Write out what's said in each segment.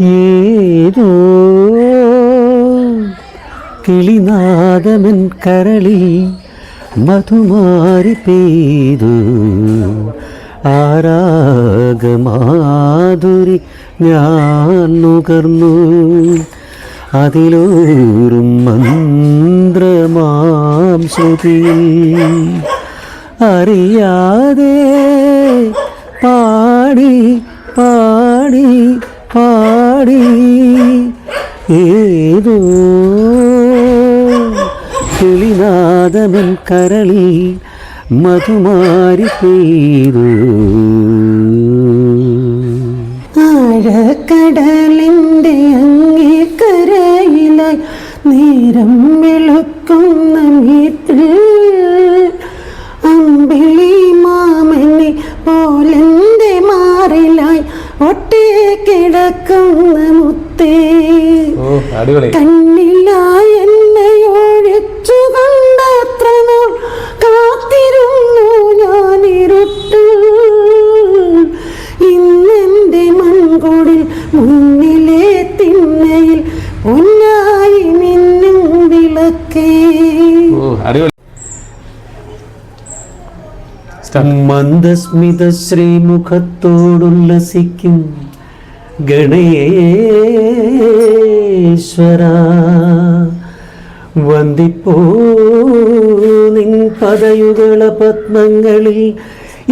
ഏതോ കിളിനാദമൻ കരളിൽ മധുമാരി പെയ്തു. ആരാഗമാധുരി ഞാൻ നുകർന്നു. അതിലൂറും മന്ത്രമാം ശ്രുതിയിൽ അറിയാതെ പാടി പാടി പാടി ഏതോ കിളിനാദമൻ കരളിൽ മധുമാരി പെയ്തു. ആഴക്കടലിന്റെ അങ്ങേക്കരയിലായി നേരം വെളുക്കുന്ന വീട്ടിൽ അമ്പിളി മാമനെ ഒട്ടേ കിടക്കുന്ന മുത്തേ. ഓ അടിപൊളി. മന്ദസ്മിത ശ്രീമുഖത്തോടുല്ലസിക്കും ഗണേശ്വര. വന്ദിപ്പോ നിൻ പദയുകള പത്മങ്ങളിൽ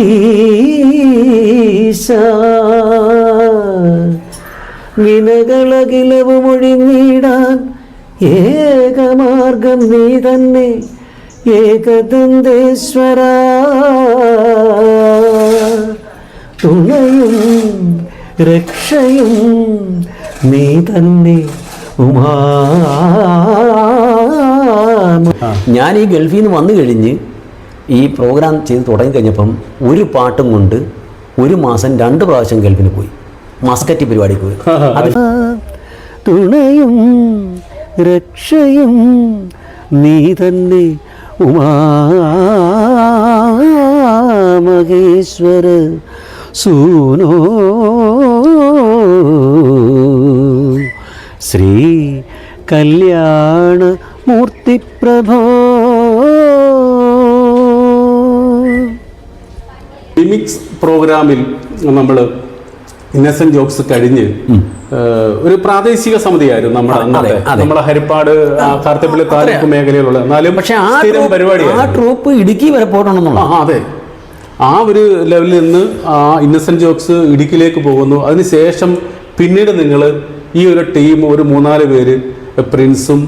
ഈശ. വിനകളകിലവും ഒഴിഞ്ഞിടാൻ ഏകമാർഗം നീ തന്നെ. ഏകദന്തേശ്വര. തുണയും രക്ഷയും നീ തന്നെ ഉമാ. ഞാൻ ഈ ഗൾഫിൽ നിന്ന് വന്നു കഴിഞ്ഞ് ഈ പ്രോഗ്രാം ചെയ്ത് തുടങ്ങി കഴിഞ്ഞപ്പം ഒരു പാട്ടും കൊണ്ട് ഒരു മാസം രണ്ട് പ്രാവശ്യം ഗൾഫിന് പോയി. മസ്കറ്റ് പരിപാടിക്ക് പോയി. തുണയും രക്ഷയും നീ തന്നെ ഉമാമഹേശ്വര സൂനോ. ശ്രീ കല്യാണ മൂർത്തിപ്രഭോ ലിമിക്സ് പ്രോഗ്രാമിൽ നമ്മൾ ഇന്നസെന്റ് ജോക്സ് കഴിഞ്ഞ് ഒരു പ്രാദേശിക സമിതിയായിരുന്നു നമ്മുടെ അന്നത്തെ നമ്മുടെ ഹരിപ്പാട് കാർത്തിപ്പള്ളി താലൂക്ക് മേഖലയിലുള്ള. എന്നാലും പക്ഷെ ആ പരിപാടി ആ ട്രൂപ്പ് ഇടുക്കി വരെ പോകണമെന്നുള്ള അതെ. ആ ഒരു ലെവലിൽ നിന്ന് ആ ഇന്നസെന്റ് ജോക്സ് ഇടുക്കിയിലേക്ക് പോകുന്നു. അതിനുശേഷം പിന്നീട് നിങ്ങൾ ഈ ഒരു ടീം ഒരു മൂന്നാൽ പേര് പ്രിൻസും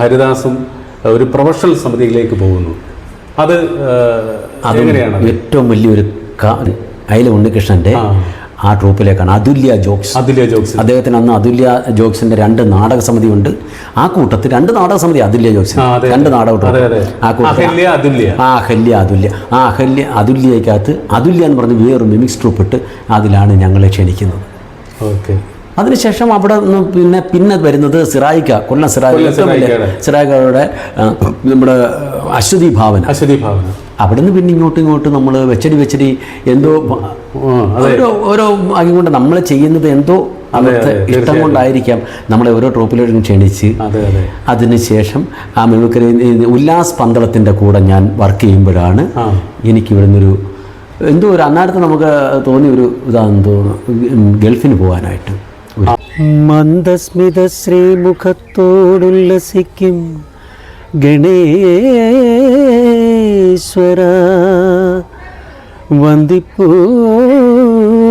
ഹരിദാസും ഒരു പ്രൊഫഷണൽ സമിതിയിലേക്ക് പോകുന്നു. അത് അതെങ്ങനെയാണ് എങ്ങനെയാണ് ഏറ്റവും വലിയൊരു അയില ഉണ്ണികൃഷ്ണന്റെ ആ. ട്രൂപ്പിലേക്കാണ്. അതുല്യ ജോക്സ്. അതുല്യ ജോക്സ്. അദ്ദേഹത്തിന് അന്ന് അതുല്യ ജോക്സിന്റെ രണ്ട് നാടക സമിതി ഉണ്ട് ആ കൂട്ടത്തിൽ രണ്ട് നാടക സമിതി അതുല്യ ജോക്സ് രണ്ട്. നാടകം. ആ കൂട്ടത്തിൽ അഹല്യ, അതുല്യ. ആ അഹല്യ അതുല്യ. ആ അഹല്യ അതുല്യക്കകത്ത് അതുല്യ എന്ന് പറഞ്ഞ് വേറൊരു മിമിക്സ് ട്രൂപ്പ് ഇട്ട് അതിലാണ് ഞങ്ങളെ ക്ഷണിക്കുന്നത്. ഓക്കെ. അതിനുശേഷം അവിടെ നിന്ന് പിന്നെ പിന്നെ വരുന്നത് സിറായിക്ക കൊല്ലം സിറായിക്ക. സിറായിക്കയുടെ. നമ്മുടെ അശ്വതി ഭാവന. അശ്വതി ഭാവന. അവിടുന്ന് പിന്നെ ഇങ്ങോട്ടും ഇങ്ങോട്ടും നമ്മൾ വെച്ചടി വെച്ചടി എന്തോ ഓരോ ഓരോ ഭാഗ്യം കൊണ്ട് നമ്മൾ ചെയ്യുന്നത് എന്തോ അവർക്ക് ഇഷ്ടം കൊണ്ടായിരിക്കാം നമ്മളെ ഓരോ ട്രോപ്പിലോട്ടും ക്ഷണിച്ച്. അതെ അതെ. അതിനുശേഷം ആ മിമിക്രി ഉല്ലാസ് പന്തളത്തിന്റെ കൂടെ ഞാൻ വർക്ക് ചെയ്യുമ്പോഴാണ്. എനിക്ക് ഇവിടുന്നൊരു എന്തോ ഒരു അന്നാരത്ത് നമുക്ക് തോന്നിയ ഒരു ഇതാണെന്ന് തോന്നുന്നു ഗൾഫിന് പോകാനായിട്ട്. മന്ദസ്മിത ശ്രീമുഖത്തോടുല്ലസിക്കും. ഗണേശ്വര വന്ദിപ്പൂ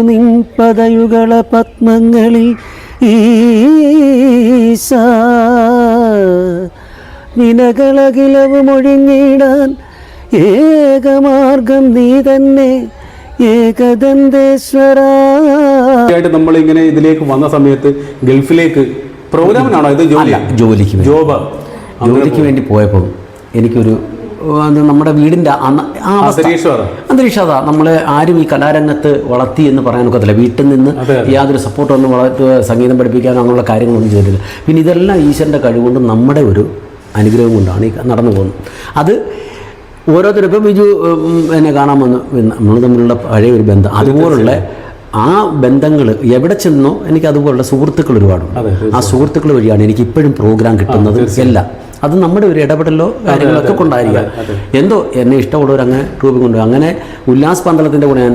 നിൻ പദയുകള പത്മങ്ങളിൽ ഈശ. നിനകളകിലവ് ഒഴിഞ്ഞിടാൻ ഏകമാർഗം നീ തന്നെ ഏകദന്തേശ്വര. ആയിട്ട് നമ്മൾ ഇങ്ങനെ ഇതിലേക്ക് വന്ന സമയത്ത് ഗൾഫിലേക്ക് പ്രോഗ്രാമിനാണോ ഇത് ജോലി? അല്ല, ജോലിക്ക്. ജോബ്. ജോലിക്ക് വേണ്ടി പോയപ്പോൾ എനിക്കൊരു നമ്മുടെ വീടിന്റെ ആ അന്തരീക്ഷം അതാ. നമ്മൾ നമ്മളെ ആരും ഈ കലാരംഗത്ത് വളർത്തി എന്ന് പറയാൻ ഒക്കത്തില്ല. വീട്ടിൽ നിന്ന്. യാതൊരു സപ്പോർട്ടൊന്നും വളർത്തി സംഗീതം പഠിപ്പിക്കാനോ അങ്ങനെയുള്ള കാര്യങ്ങളൊന്നും ചെയ്തില്ല പിന്നെ ഇതെല്ലാം ഈശ്വരന്റെ കഴിവുകൊണ്ട് നമ്മുടെ ഒരു അനുഗ്രഹം കൊണ്ടാണ് ഈ നടന്നു പോകുന്നത്. അത് ഓരോരുത്തരും ഇപ്പം ബിജു എന്നെ കാണാൻ വന്ന് നമ്മൾ തമ്മിലുള്ള പഴയ ഒരു ബന്ധം. അതുപോലുള്ള ആ ബന്ധങ്ങൾ എവിടെ ചെന്നോ എനിക്ക് അതുപോലുള്ള സുഹൃത്തുക്കൾ ഒരുപാടുണ്ട്. ആ സുഹൃത്തുക്കൾ വഴിയാണ് എനിക്ക് ഇപ്പോഴും പ്രോഗ്രാം കിട്ടുന്നത് എല്ലാം. അത് നമ്മുടെ ഒരു ഇടപെടലോ കാര്യങ്ങളൊക്കെ കൊണ്ടായിരിക്കാം. എന്തോ എന്നെ ഇഷ്ടമുള്ളവർ അങ്ങനെ ട്രൂപ്പ് കൊണ്ടുപോയി അങ്ങനെ ഉല്ലാസ് പന്തളത്തിന്റെ കൂടെ ഞാൻ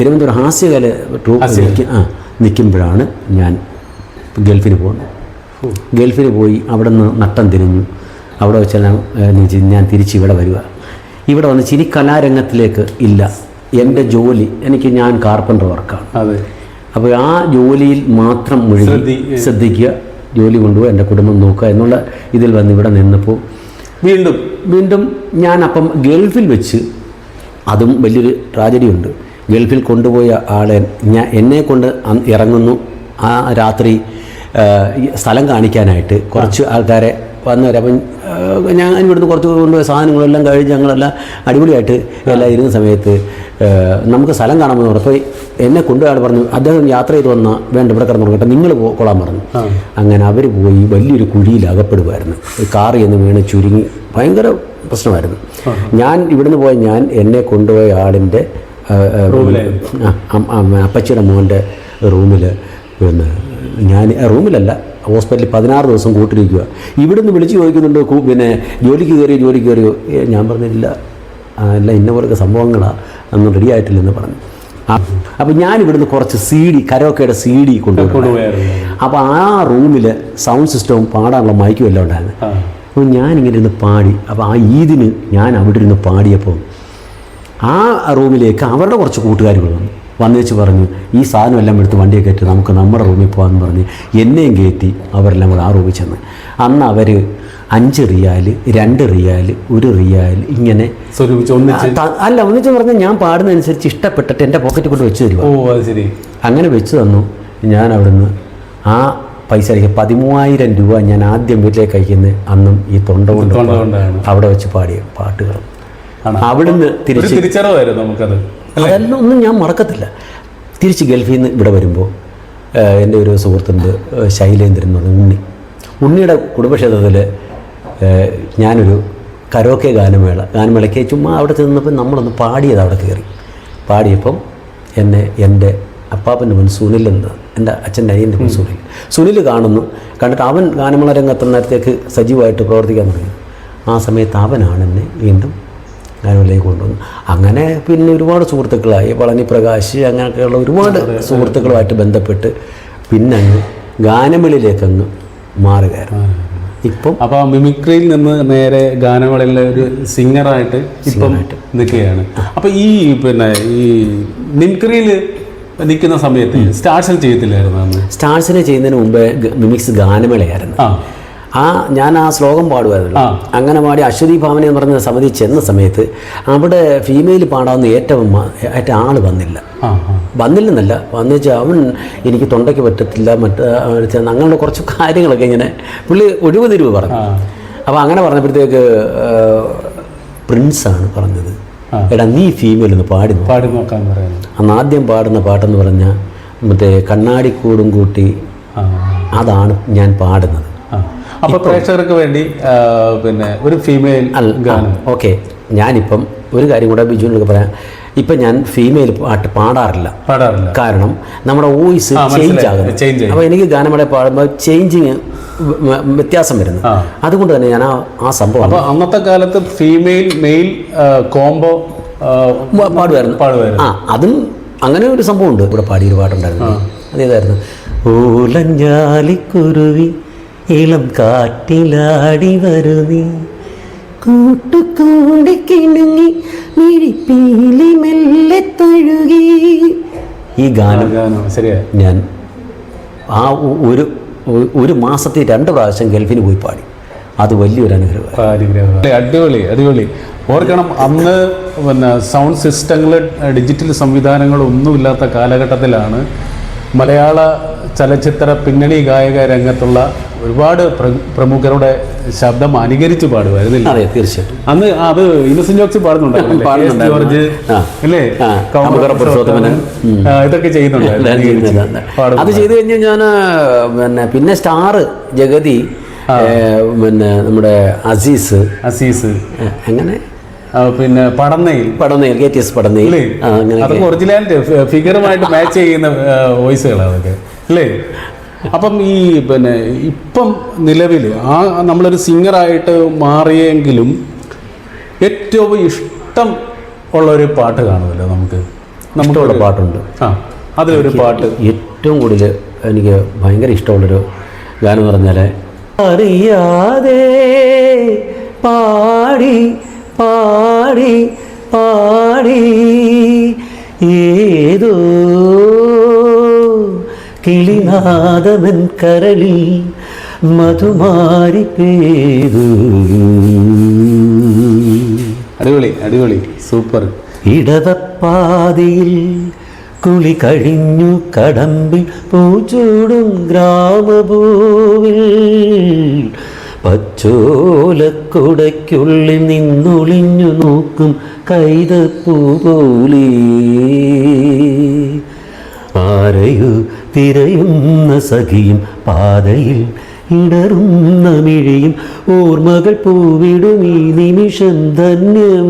തിരുവനന്തപുരം ഹാസ്യകല ട്രൂപ്പ് ആ നിൽക്കുമ്പോഴാണ് ഞാൻ ഗൾഫിന് പോകുന്നത്. ഗൾഫിന് പോയി അവിടെ നിന്ന് നട്ടം തിരിഞ്ഞു. അവിടെ വെച്ചാൽ ഞാൻ തിരിച്ച് ഇവിടെ വരിക ഇവിടെ വന്ന് ചിരി കലാരംഗത്തിലേക്ക് ഇല്ല. എന്റെ ജോലി എനിക്ക് ഞാൻ കാർപ്പന്റർ വർക്കാണ് അപ്പോൾ ആ ജോലിയിൽ മാത്രം മുഴുകി ശ്രദ്ധി- ശ്രദ്ധിക്കുക. ജോലി കൊണ്ടുപോയി എന്റെ കുടുംബം നോക്കുക എന്നുള്ള ഇതിൽ വന്ന് ഇവിടെ നിന്നപ്പോൾ വീണ്ടും വീണ്ടും ഞാൻ അപ്പം ഗൾഫിൽ വെച്ച് അതും വലിയൊരു ട്രാജഡി ഉണ്ട് ഗൾഫിൽ കൊണ്ടുപോയ ആളെ ഞാൻ എന്നെ കൊണ്ട് ഇറങ്ങുന്നു. ആ രാത്രി സ്ഥലം കാണിക്കാനായിട്ട് കുറച്ച് ആൾക്കാരെ വന്നവർ അപ്പം ഞാൻ ഇവിടുന്ന് കുറച്ച് കൊണ്ടുപോയ സാധനങ്ങളെല്ലാം കഴിഞ്ഞ് ഞങ്ങളെല്ലാം അടിപൊളിയായിട്ട് എല്ലാം ഇരുന്ന സമയത്ത് നമുക്ക് സ്ഥലം കാണാമെന്ന് പറഞ്ഞപ്പോൾ എന്നെ കൊണ്ടുപോയാൾ പറഞ്ഞു അദ്ദേഹം യാത്ര ചെയ്ത് വന്നാൽ വേണ്ട ഇവിടെ കിടന്നു കേട്ടോ നിങ്ങൾ കൊള്ളാൻ പറഞ്ഞു. അങ്ങനെ അവർ പോയി വലിയൊരു കുഴിയിൽ അകപ്പെടുമായിരുന്നു കാറി എന്ന് വീണ് ചുരുങ്ങി ഭയങ്കര പ്രശ്നമായിരുന്നു. ഞാൻ ഇവിടുന്ന് പോയ ഞാൻ എന്നെ കൊണ്ടുപോയ ആളിന്റെ അപ്പച്ചിയുടെ മോന്റെ റൂമിൽ പിന്നെ ഞാൻ റൂമിലല്ല ഹോസ്പിറ്റലിൽ പതിനാറ് ദിവസം കൂട്ടിരിക്കുക. ഇവിടുന്ന് വിളിച്ച് ചോദിക്കുന്നുണ്ട് പിന്നെ ജോലിക്ക് കയറിയോ ജോലിക്ക് കയറിയോ? ഞാൻ പറഞ്ഞില്ല. അല്ല ഇന്ന പോലൊക്കെ സംഭവങ്ങളാണ് അന്ന് റെഡി ആയിട്ടില്ലെന്ന് പറഞ്ഞു. അപ്പോൾ ഞാൻ ഇവിടുന്ന് കുറച്ച് സി ഡി കരോക്കയുടെ സി ഡി കൊണ്ടുപോയി അപ്പോൾ ആ റൂമിൽ സൗണ്ട് സിസ്റ്റവും പാടാനുള്ള മൈക്കും എല്ലാം ഉണ്ടായിരുന്നു. അപ്പോൾ ഞാനിങ്ങനെ ഇരുന്ന് പാടി അപ്പോൾ ആ ഈദിന് ഞാൻ അവിടെ ഇരുന്ന് പാടിയപ്പോൾ ആ റൂമിലേക്ക് അവരുടെ കുറച്ച് കൂട്ടുകാരുകൾ വന്നു. വന്നു വെച്ച് പറഞ്ഞു ഈ സാധനം എല്ലാം എടുത്ത് വണ്ടിയെ കയറ്റി നമുക്ക് നമ്മുടെ റൂമിൽ പോകാമെന്ന് പറഞ്ഞ് എന്നെയും കയറ്റി അവരെല്ലാം കൂടെ ആ റൂമിൽ ചെന്ന്. അന്ന് അവർ അഞ്ച് റിയാൽ രണ്ട് റിയാൽ ഒരു റിയാൽ ഇങ്ങനെ അല്ല ഒന്നിച്ച് പറഞ്ഞാൽ ഞാൻ പാടുന്നതനുസരിച്ച് ഇഷ്ടപ്പെട്ടിട്ട് എന്റെ പോക്കറ്റിൽ കൊണ്ട് വെച്ച് തരുമോ ശരി. അങ്ങനെ വെച്ച് തന്നു. ഞാൻ അവിടുന്ന് ആ പൈസ അടിക്കുക പതിമൂവായിരം രൂപ ഞാൻ ആദ്യം വീട്ടിലേക്ക് അയക്കുന്നത് അന്നും ഈ തൊണ്ട കൊണ്ട് അവിടെ വെച്ച് പാടിയ പാട്ടുകളും? അവിടുന്ന് തിരിച്ചറിവായിരുന്നു നമുക്കത്. അതെല്ലാം ഒന്നും ഞാൻ മറക്കത്തില്ല. തിരിച്ച് ഗൾഫിൽ നിന്ന് ഇവിടെ വരുമ്പോൾ എന്റെ ഒരു സുഹൃത്തുണ്ട് ശൈലേന്ദ്രൻ എന്ന് പറഞ്ഞ ഉണ്ണി. ഉണ്ണിയുടെ കുടുംബക്ഷേത്രത്തിൽ ഞാനൊരു കരോക്കെ ഗാനമേള ഗാനമേളയ്ക്ക് ചുമ്മാ അവിടെ ചെന്നപ്പോൾ നമ്മളൊന്ന് പാടിയത് അവിടെ കയറി. പാടിയപ്പം എന്നെ എന്റെ അപ്പാപ്പന്റെ മുൻ സുനിൽ എന്ന് എന്റെ അച്ഛന്റെ അനിയന്റെ മുൻ സുനിൽ. സുനിൽ കാണുന്നു. കണ്ടിട്ട് അവൻ ഗാനമേള രംഗത്ത് നേരത്തേക്ക് സജീവമായിട്ട് പ്രവർത്തിക്കാൻ തുടങ്ങി. ആ സമയത്ത് അവനാണ് എന്നെ വീണ്ടും ഗാനമേളയിലേക്ക് കൊണ്ടുവന്നു. അങ്ങനെ പിന്നെ ഒരുപാട് സുഹൃത്തുക്കളായി. പളനി പ്രകാശ് അങ്ങനെയൊക്കെയുള്ള ഒരുപാട് സുഹൃത്തുക്കളുമായിട്ട് ബന്ധപ്പെട്ട് പിന്നെ അങ്ങ് ഗാനമേളിയിലേക്ക് അങ്ങ് മാറുകയായിരുന്നു ഇപ്പം അപ്പൊ ആ മിമിക്രിയിൽ നിന്ന് നേരെ ഗാനമേളയിലെ ഒരു സിംഗറായിട്ട് ഇപ്പം നിൽക്കുകയാണ്. അപ്പോൾ ഈ പിന്നെ ഈ മിമിക്രിയിൽ നിൽക്കുന്ന സമയത്ത് സ്റ്റാർസിൽ ചെയ്യത്തില്ലായിരുന്നു സ്റ്റാർസിനെ ചെയ്യുന്നതിന് മുമ്പേ മിമിക്സ് ഗാനമേളയായിരുന്നു. ആ ഞാൻ ആ ശ്ലോകം പാടുമായിരുന്നു. അങ്ങനെ പാടി അശ്വതി ഭാവന എന്ന് പറഞ്ഞ സമിതി ചെന്ന സമയത്ത് അവിടെ ഫീമെയിൽ പാടാവുന്ന ഏറ്റവും ഏറ്റവും ആൾ വന്നില്ല. വന്നില്ലെന്നല്ല. വന്നു വെച്ചാൽ അവൻ എനിക്ക് തൊണ്ടയ്ക്ക് പറ്റത്തില്ല മറ്റ് അങ്ങനെയുള്ള കുറച്ച് കാര്യങ്ങളൊക്കെ ഇങ്ങനെ പുള്ളി ഒഴിവ് തിരിവ് പറഞ്ഞു. അപ്പോൾ അങ്ങനെ പറഞ്ഞപ്പോഴത്തേക്ക് പ്രിൻസാണ് പറഞ്ഞത്. എടാ നീ ഫീമെയിൽ ഒന്ന് പാടി പാടി നോക്കാൻ പറയുന്നത് അന്ന് ആദ്യം പാടുന്ന പാട്ടെന്ന് പറഞ്ഞാൽ മറ്റേ കണ്ണാടിക്കൂടും കൂട്ടി അതാണ് ഞാൻ പാടുന്നത്. അപ്പൊ പ്രേക്ഷകർക്ക് വേണ്ടി പിന്നെ ഒരു ഫീമെയിൽ ഗാനം. ഓക്കെ. ഞാനിപ്പം ഒരു കാര്യം കൂടെ ബിജുവിനോട് പറയാം. ഇപ്പം ഞാൻ ഫീമെയിൽ പാട്ട് പാടാറില്ല. പാടാറില്ല. കാരണം നമ്മുടെ വോയിസ്. ചേഞ്ച് ആകുന്നു. അപ്പോൾ എനിക്ക് ഗാനമേള പാടുമ്പോൾ ചേഞ്ചിങ് വ്യത്യാസം വരുന്നു. അതുകൊണ്ട് തന്നെ ഞാൻ ആ ആ സംഭവം അപ്പോൾ അന്നത്തെ കാലത്ത് ഫീമെയിൽ മെയിൽ കോംബോ പാടുമായിരുന്നു. പാടുമായിരുന്നു. ആ അതും അങ്ങനെ ഒരു സംഭവം ഉണ്ട് ഇവിടെ പാടിയൊരു പാട്ടുണ്ടായിരുന്നു. അതേതായിരുന്നു? ഓലഞ്ഞാലിക്കുരുവി ഇളം കാറ്റിലാടി വരുന്നീ. കൂട്ടുകൂടി കിണുങ്ങി മിഴിപ്പീലി മെല്ലെ തഴുകി. ഈ ഗാനം ഞാൻ ആ ഒരു ഒരു മാസത്തിൽ രണ്ട് പ്രാവശ്യം ഗൾഫിന് പോയി പാടി. അത് വലിയൊരു അനുഗ്രഹമാണ് പാരിഗ്രഹം അടിപൊളി അടിപൊളി. ഓർക്കണം അന്ന് പിന്നെ സൗണ്ട് സിസ്റ്റങ്ങൾ ഡിജിറ്റൽ സംവിധാനങ്ങൾ ഒന്നുമില്ലാത്ത കാലഘട്ടത്തിലാണ് മലയാള ചലച്ചിത്ര പിന്നണി ഗായക രംഗത്തുള്ള ഒരുപാട് പ്രമുഖരുടെ ശബ്ദം അനുകരിച്ച് പാടുമായിരുന്നില്ല? അതെ തീർച്ചയായിട്ടും. അന്ന് അത് ഇന്നസെന്റ് ജോക്സ് പാടുന്നുണ്ടായിരുന്നു. ജോർജ് അല്ലേ? ഇതൊക്കെ ചെയ്യുന്നുണ്ടായിരുന്നു. പാടുന്നു. അത് ചെയ്തു കഴിഞ്ഞ് ഞാൻ പിന്നെ പിന്നെ സ്റ്റാർ ജഗതി പിന്നെ നമ്മുടെ അസീസ്. അസീസ്. അങ്ങനെ പിന്നെ Padannayil. Padannayil K T S Padannayil. അതൊക്കെ ഒറിജിനാലിറ്റി ഫിഗറുമായിട്ട് മാച്ച് ചെയ്യുന്ന വോയിസുകളാണ് അതൊക്കെ. അല്ലേ? അപ്പം ഈ പിന്നെ ഇപ്പം നിലവിൽ ആ നമ്മളൊരു സിംഗറായിട്ട് മാറിയെങ്കിലും ഏറ്റവും ഇഷ്ടം ഉള്ളൊരു പാട്ട് കാണുമല്ലോ നമുക്ക്? നമുക്കുള്ള പാട്ടുണ്ട്. ആ അതിലൊരു പാട്ട്. ഏറ്റവും കൂടുതൽ എനിക്ക് ഭയങ്കര ഇഷ്ടമുള്ളൊരു ഗാനം എന്ന് പറഞ്ഞാൽ അറിയാതെ പാടി പാടി പാടി ഏതോ കിളിനാദമൻ കരളി മധുമാരി പേരു. അടിപൊളി അടിപൊളി സൂപ്പർ. ഇടവപ്പാതിയിൽ കുളി കഴിഞ്ഞു കടമ്പിൽ പൂച്ചൂടും ഗ്രാമഭൂവിൽ പച്ചോലക്കുടയ്ക്കുള്ളിൽ നിന്നൊളിഞ്ഞു നോക്കും കൈതപ്പൂ പോലെ. ആരെയോ തിരയുന്ന സഖിയും പാതയിൽ ഇടറുന്ന മിഴിയും ഓർമ്മകൾ പൂവിടും ഈ നിമിഷം ധന്യം.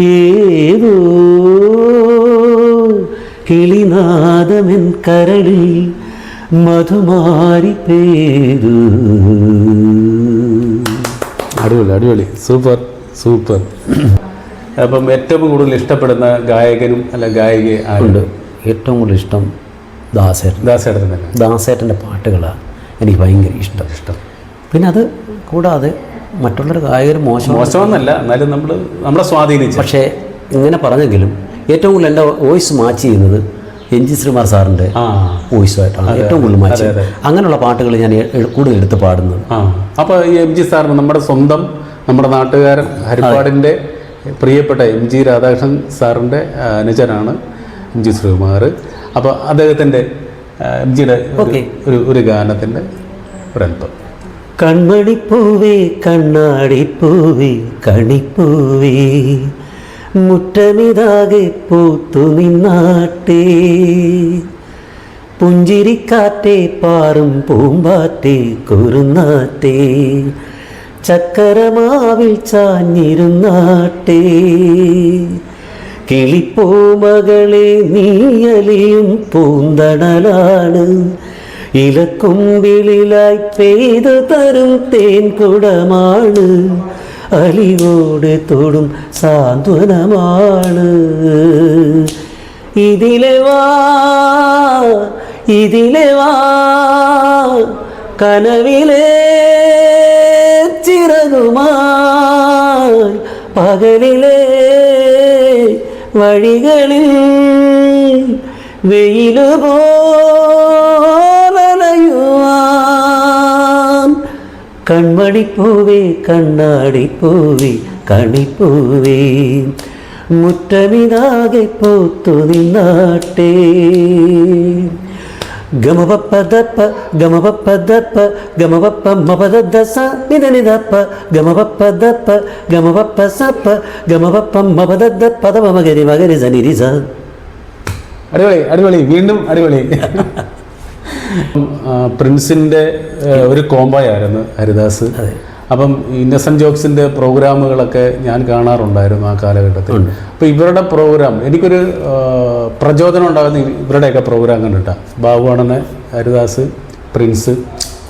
ഏതോ കിളിനാദമെൻ കരളിൽ മധുമാരി പേരു. അടിപൊളി അടിപൊളി. Super super. അപ്പം ഏറ്റവും കൂടുതൽ ഇഷ്ടപ്പെടുന്ന ഗായകനും അല്ല ഗായിക ഉണ്ട്. ഏറ്റവും കൂടുതൽ ഇഷ്ടം ദാസേട്ടൻ. ദാസേട്ടൻ തന്നെ. ദാസേട്ടന്റെ പാട്ടുകളാണ് എനിക്ക് ഭയങ്കര ഇഷ്ടം. ഇഷ്ടം. പിന്നെ അത് കൂടാതെ മറ്റുള്ളൊരു ഗായകർ മോശം മോശമെന്നല്ല എന്നാലും നമ്മൾ നമ്മളെ സ്വാധീനിച്ചു. പക്ഷേ ഇങ്ങനെ പറഞ്ഞെങ്കിലും ഏറ്റവും കൂടുതൽ എന്റെ വോയിസ് മാച്ച് ചെയ്യുന്നത് എൻ ജി ശ്രീകുമാർ സാറിന്റെ വോയിസുമായിട്ടാണ് ഏറ്റവും കൂടുതൽ മാച്ച് അങ്ങനെയുള്ള പാട്ടുകൾ ഞാൻ കൂടുതൽ എടുത്ത് പാടുന്നത്. അപ്പോൾ ഈ എം ജി സാറിന് നമ്മുടെ സ്വന്തം നമ്മുടെ നാട്ടുകാരൻ ഹരിപ്പാടിന്റെ പ്രിയപ്പെട്ട എം ജി രാധാകൃഷ്ണൻ സാറിന്റെ അനുജനാണ് എം ജി ശ്രീകുമാർ. അപ്പോൾ അദ്ദേഹത്തിന്റെ എം ജിയുടെ. ഒരു ഒരു ഗാനത്തിന്റെ ഒരല്പം കൺമണിപ്പൂവേ കണ്ണാടിപ്പൂവേ കണിപ്പൂവേ മുറ്റമിതാകെ പൂത്തു നിന്നാട്ടേ. പുഞ്ചിരിക്കാറ്റേ പാറും പൂമ്പാറ്റേ കുറുന്നാറ്റേ ചക്കരമാവിൽ ചാഞ്ഞിരുന്നാട്ടേ. കിളിപ്പൂമകളെ നീയലിയും പൂന്തണലാണ്. ഇലക്കുമ്പിളിലായി പെയ്തു തരും തേൻ കുടമാണ്. അലിയോട് തൊടും സാന്ത്വനമാണ്. ഇതിലെ വാ ഇതിലെ വാ കനവിലെ ചിറകുമാ പകലിലെ വഴികളിൽ വെയിൽ പോലയുവാൻ കൺമണിപ്പൂവേ കണ്ണാടിപ്പൂവേ കണിപ്പൂവേ മുറ്റമിതാകെ പൂത്തു നിന്നാട്ടേ ഗമപപ്പദപ്പ ഗമപപ്പദപ്പ ഗമപപ്പ മപദദ സ നിദനിദപ്പ ഗമപപ്പദപ്പ ഗമപപ്പ സപ്പ ഗമപപ്പ മപദദ പദമ മകരി മകരി സനിരി സ അടിപൊളി അടിപൊളി വീണ്ടും അടിപൊളി. പ്രിൻസിന്റെ ഒരു കോംബോയായിരുന്നു ഹരിദാസ്. അപ്പം ഇന്നസെന്റ് ജോക്സിന്റെ പ്രോഗ്രാമുകളൊക്കെ ഞാൻ കാണാറുണ്ടായിരുന്നു ആ കാലഘട്ടത്തിൽ. അപ്പോൾ ഇവരുടെ പ്രോഗ്രാം എനിക്കൊരു പ്രചോദനം ഉണ്ടാകുന്ന ഇവരുടെയൊക്കെ പ്രോഗ്രാം കണ്ടിട്ടാണ് ബാബു അണ്ണന് ഹരിദാസ് പ്രിൻസ്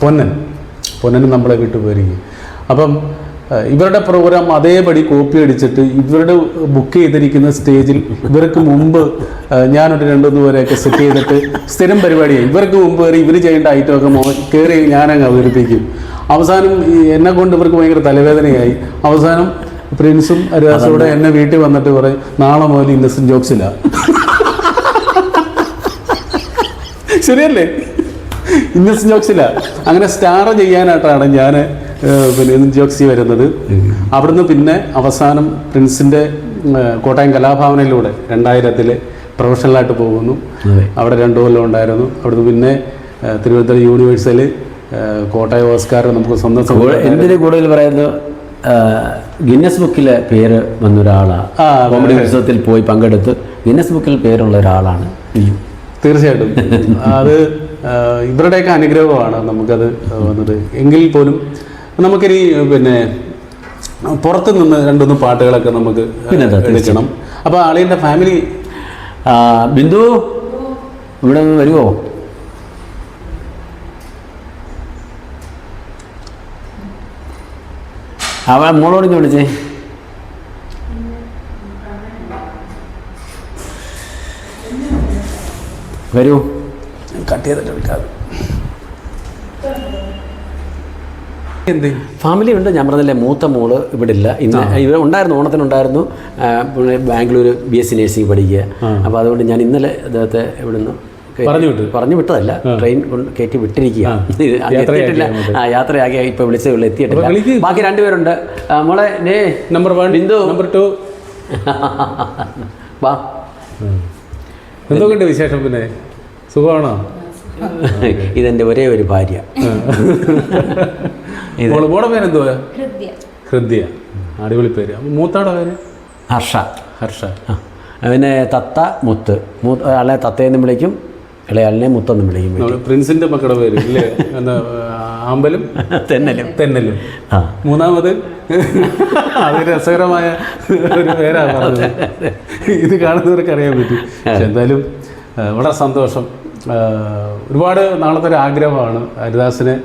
പൊന്നൻ. പൊന്നനും നമ്മളെ വിട്ടു പോയിരിക്കും. അപ്പം ഇവരുടെ പ്രോഗ്രാം അതേപടി കോപ്പി അടിച്ചിട്ട് ഇവരുടെ ബുക്ക് ചെയ്തിരിക്കുന്ന സ്റ്റേജിൽ ഇവർക്ക് മുമ്പ് ഞാനൊരു രണ്ടുമൂന്ന് പേരെയൊക്കെ സെറ്റ് ചെയ്തിട്ട് സ്ഥിരം പരിപാടിയായി ഇവർക്ക് മുമ്പ് കയറി ഇവർ ചെയ്യേണ്ട ഐറ്റമൊക്കെ കയറി ഞാനങ്ങ് അവതരിപ്പിക്കും. അവസാനം ഈ എന്നെ കൊണ്ട് ഇവർക്ക് ഭയങ്കര തലവേദനയായി. അവസാനം പ്രിൻസും ഹരിദാസും കൂടെ എന്നെ വീട്ടിൽ വന്നിട്ട് പറയും നാളെ മുതൽ ഇന്നസെന്റ് ജോക്സില്ല ശരിയല്ലേ? ഇന്നസെന്റ് ജോക്സില്ല അങ്ങനെ സ്റ്റാർ ചെയ്യാനായിട്ടാണ് ഞാൻ പിന്നെ ഇന്നസെന്റ് ജോക്സി വരുന്നത്. അവിടുന്ന് പിന്നെ അവസാനം പ്രിൻസിന്റെ കോട്ടയം കലാഭവനിലൂടെ രണ്ടായിരത്തിൽ പ്രൊഫഷണലായിട്ട് പോകുന്നു. അവിടെ രണ്ടു കൊല്ലം ഉണ്ടായിരുന്നു. അവിടുന്ന് പിന്നെ തിരുവനന്തപുരം യൂണിവേഴ്സിറ്റിയിൽ കോട്ടയം ഓസ്കാർ നമുക്ക് സ്വന്തം എന്തിനു കൂടുതൽ പറയുന്നു ഗിന്നസ് ബുക്കിലെ പേര് വന്ന ഒരാളാണ് കോമഡി ഉത്സവത്തിൽ പോയി പങ്കെടുത്ത് ഗിന്നസ് ബുക്കിൽ പേരുള്ള ഒരാളാണ് തീർച്ചയായിട്ടും. അത് ഇവരുടെയൊക്കെ അനുഗ്രഹമാണ് നമുക്കത് വന്നത്. എങ്കിൽ പോലും നമുക്കിനി പിന്നെ പുറത്തു നിന്ന് രണ്ടൊന്നും പാട്ടുകളൊക്കെ നമുക്ക് എടുക്കണം. അപ്പോൾ അളിയന്റെ ഫാമിലി ബിന്ദു ഇവിടെ നിന്ന് വരുമോ അവ മോളോട് വിളിച്ചേ. വരൂ. കട്ട് ചെയ്തിട്ട് വിളിക്കാതെ എന്ത്? ഫാമിലി ഉണ്ട്. ഞാൻ പറഞ്ഞില്ലേ മൂത്ത മോൾ ഇവിടെ ഇല്ല ഇന്ന് ഇവിടെ ഉണ്ടായിരുന്നു ഓണത്തിനുണ്ടായിരുന്നു. Bangalore B S C nursing പഠിക്കുക. അപ്പോൾ അതുകൊണ്ട് ഞാൻ ഇന്നലെ അദ്ദേഹത്തെ ഇവിടെ നിന്ന് പറഞ്ഞു വിട്ടു. പറഞ്ഞു വിട്ടതല്ല. ട്രെയിൻ കയറ്റി വിട്ടിരിക്കുക എത്തിയിട്ടില്ല. ആ യാത്രയാക്കി ഇപ്പോൾ വിളിച്ചേ ഉള്ളൂ. എത്തിയിട്ടില്ല. ബാക്കി രണ്ടുപേരുണ്ട്. മോളെ നേ number one Bindu. Number two വാ എന്തൊക്കെയുണ്ട് വിശേഷം പിന്നെ? സുഖമാണോ? ഇതെന്റെ ഒരേ ഒരു ഭാര്യ. മോൾ പേരെന്തുവാ? ഹൃദയ. അടിപൊളി പേര്. മൂത്താടെ പേര്? ഹർഷ. ഹർഷ. അവന് പിന്നെ തത്ത മുത്ത്. മൂ ആളെ തത്തയെന്നും വിളിക്കും. ഇളയാളിനെ മുത്തം വിളിക്കും പ്രിൻസിന്റെ മക്കളുടെ പേര് ഇല്ലേ? എന്താ ആമ്പലും തെന്നലും. തെന്നലും. ആ. മൂന്നാമത് അത് രസകരമായ ഒരു പേരാണ് പറഞ്ഞത്. ഇത് കാണുന്നവർക്ക് അറിയാൻ പറ്റും. എന്തായാലും വളരെ സന്തോഷം. ഒരുപാട് നാളത്തെ ഒരു ആഗ്രഹമാണ് ഹരിദാസിനെ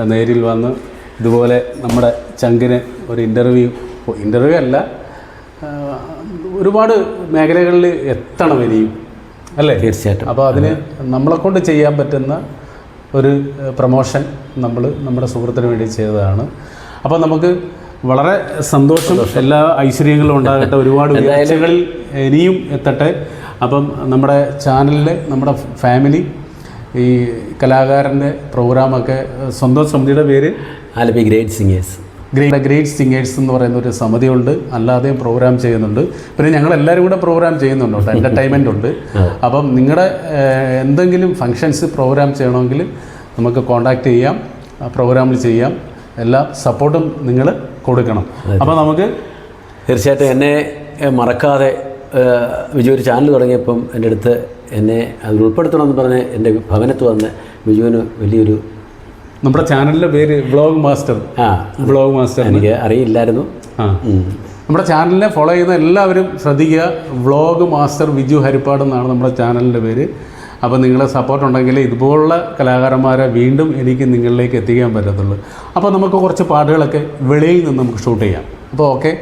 നേരിൽ വന്ന് ഇതുപോലെ നമ്മുടെ ചങ്കിന് ഒരു ഇന്റർവ്യൂ ഇന്റർവ്യൂ അല്ല ഒരുപാട് മേഖലകളിൽ എത്തണം ഇനിയും. അല്ലേ? തീർച്ചയായിട്ടും. അപ്പോൾ അതിന് നമ്മളെ കൊണ്ട് ചെയ്യാൻ പറ്റുന്ന ഒരു പ്രൊമോഷൻ നമ്മൾ നമ്മുടെ സുഹൃത്തിന് വേണ്ടി ചെയ്തതാണ്. അപ്പോൾ നമുക്ക് വളരെ സന്തോഷം എല്ലാ ഐശ്വര്യങ്ങളും ഉണ്ടാകട്ടെ. ഒരുപാട് ഉയർച്ചകളിൽ ഇനിയും എത്തട്ടെ. അപ്പം നമ്മുടെ ചാനലിലെ നമ്മുടെ ഫാമിലി ഈ കലാകാരന്റെ പ്രോഗ്രാമൊക്കെ സ്വന്തം സമിതിയുടെ പേര്? Alleppey great singers. Great great singers എന്ന് പറയുന്ന ഒരു സമിതിയുണ്ട്. അല്ലാതെയും പ്രോഗ്രാം ചെയ്യുന്നുണ്ട്. പിന്നെ ഞങ്ങൾ എല്ലാവരും കൂടെ പ്രോഗ്രാം ചെയ്യുന്നുണ്ട് കേട്ടോ. എന്റർടൈൻമെന്റ് ഉണ്ട്. അപ്പം നിങ്ങളുടെ എന്തെങ്കിലും ഫങ്ഷൻസ് പ്രോഗ്രാം ചെയ്യണമെങ്കിൽ നമുക്ക് കോൺടാക്റ്റ് ചെയ്യാം. പ്രോഗ്രാമിൽ ചെയ്യാം. എല്ലാ സപ്പോർട്ടും നിങ്ങൾ കൊടുക്കണം. അപ്പോൾ നമുക്ക് തീർച്ചയായിട്ടും എന്നെ മറക്കാതെ വിജു ഒരു ചാനൽ തുടങ്ങിയപ്പം എന്റെ അടുത്ത് എന്നെ അതിൽ ഉൾപ്പെടുത്തണമെന്ന് പറഞ്ഞ് എന്റെ ഭവനത്ത് വന്ന് വിജുവിന് വലിയൊരു നമ്മുടെ ചാനലിന്റെ പേര് വ്ളോഗ് മാസ്റ്റർ ആ. വ്ളോഗ് മാസ്റ്റർ എനിക്ക് അറിയില്ലായിരുന്നു. ആ. നമ്മുടെ ചാനലിനെ ഫോളോ ചെയ്യുന്ന എല്ലാവരും ശ്രദ്ധിക്കുക. വ്ളോഗ് മാസ്റ്റർ വിജു ഹരിപ്പാട് എന്നാണ് നമ്മുടെ ചാനലിന്റെ പേര്. അപ്പോൾ നിങ്ങളെ സപ്പോർട്ട് ഉണ്ടെങ്കിൽ ഇതുപോലുള്ള കലാകാരന്മാരെ വീണ്ടും എനിക്ക് നിങ്ങളിലേക്ക് എത്തിക്കാൻ പറ്റത്തുള്ളൂ. അപ്പോൾ നമുക്ക് കുറച്ച് പാട്ടുകളൊക്കെ വെളിയിൽ നിന്ന് നമുക്ക് ഷൂട്ട് ചെയ്യാം. അപ്പോൾ ഓക്കെ